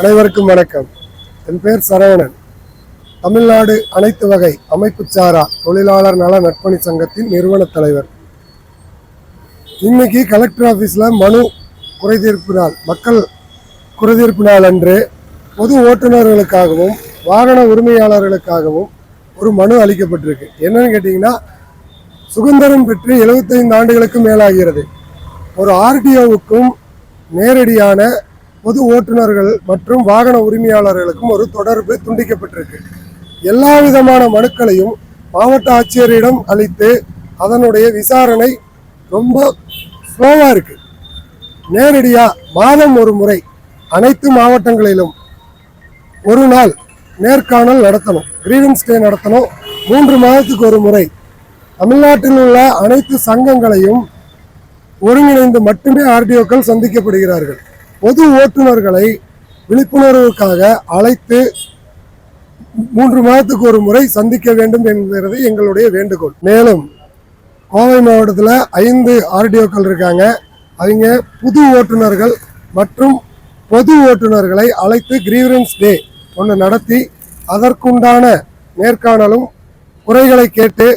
அனைவருக்கும் வணக்கம். என் பேர் சரவணன். தமிழ்நாடு அனைத்து வகை அமைப்பு சாரா தொழிலாளர் நல நட்பணி சங்கத்தின் நிறுவன தலைவர். இன்னைக்கு கலெக்டர் ஆஃபீஸில் மனு குறைதீர்ப்பு நாள். மக்கள் குறைதீர்ப்பு நாள் அன்று பொது ஓட்டுநர்களுக்காகவும் வாகன உரிமையாளர்களுக்காகவும் ஒரு மனு அளிக்கப்பட்டிருக்கு. என்னன்னு கேட்டிங்கன்னா சுதந்திரம் பெற்று 75 ஆண்டுகளுக்கு மேலாகிறது. ஒரு ஆர்டிஓவுக்கும் நேரடியான பொது ஓட்டுநர்கள் மற்றும் வாகன உரிமையாளர்களுக்கும் ஒரு தொடர்பு துண்டிக்கப்பட்டிருக்கு. எல்லா விதமான மனுக்களையும் மாவட்ட ஆட்சியரிடம் அளித்து அதனுடைய விசாரணை ரொம்ப ஸ்லோவாக இருக்கு. நேரடியாக மாதம் ஒரு முறை அனைத்து மாவட்டங்களிலும் ஒரு நாள் நேர்காணல் நடத்தணும் கிரீவன்ஸ் டே நடத்தணும். மூன்று மாதத்துக்கு ஒரு முறை தமிழ்நாட்டில் உள்ள அனைத்து சங்கங்களையும் ஒருங்கிணைந்து மட்டுமே ஆர்டிஓக்கள் சந்திக்கப்படுகிறார்கள். பொது ஓட்டுநர்களை விழிப்புணர்வுக்காக அழைத்து மூன்று மாதத்துக்கு ஒரு முறை சந்திக்க வேண்டும் என்கிறது எங்களுடைய வேண்டுகோள். மேலும் கோவை மாவட்டத்தில் ஐந்து ஆர்டிஓக்கள் இருக்காங்க. அவங்க புது ஓட்டுநர்கள் மற்றும் பொது ஓட்டுநர்களை அழைத்து கிரீவரன்ஸ் டே ஒன்று நடத்தி அதற்குண்டான நேர்காணலும் குறைகளை கேட்டு